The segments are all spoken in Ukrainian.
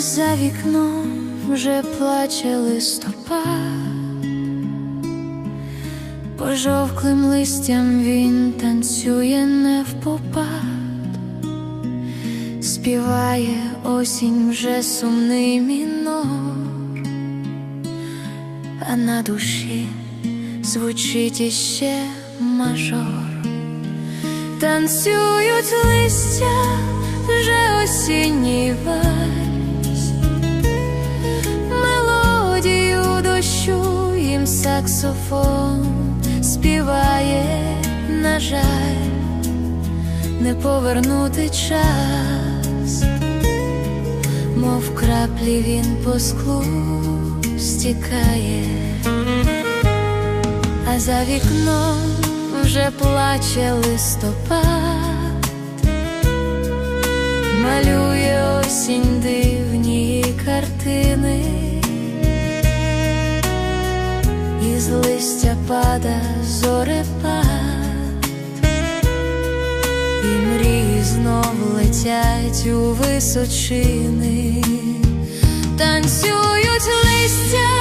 за вікном вже плаче листопад, пожовклим листям він танцює не впопад, співає осінь вже сумний мінор, а на душі звучить іще мажор. Танцюють листя вже осінній вальс саксофон співає, на жаль, не повернути час, мов краплі він по склу стікає а за вікном вже плаче листопад, малює листя пада зорепад, і мрії знов летять у височини, танцюють листя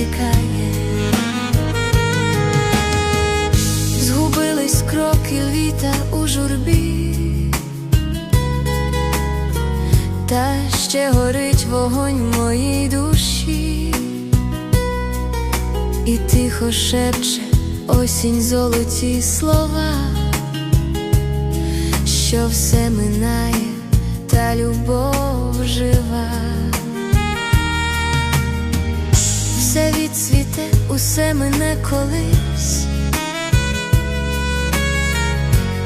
стікає. Згубились кроки літа у журбі, та ще горить вогонь в моїй душі, і тихо шепче осінь золоті слова, що все минає, та любов усе мине колись.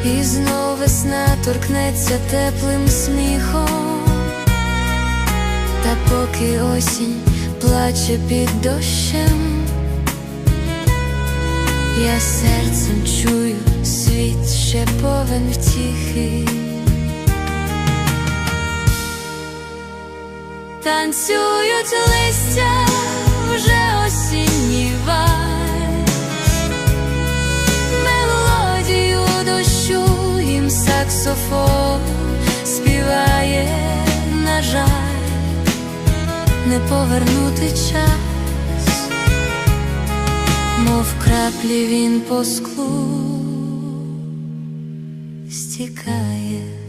І знов весна торкнеться теплим сміхом, та поки осінь плаче під дощем, я серцем чую світ ще повен втіхи. Танцюють листя саксофон співає, на жаль, не повернути час, мов краплі він по склу стікає.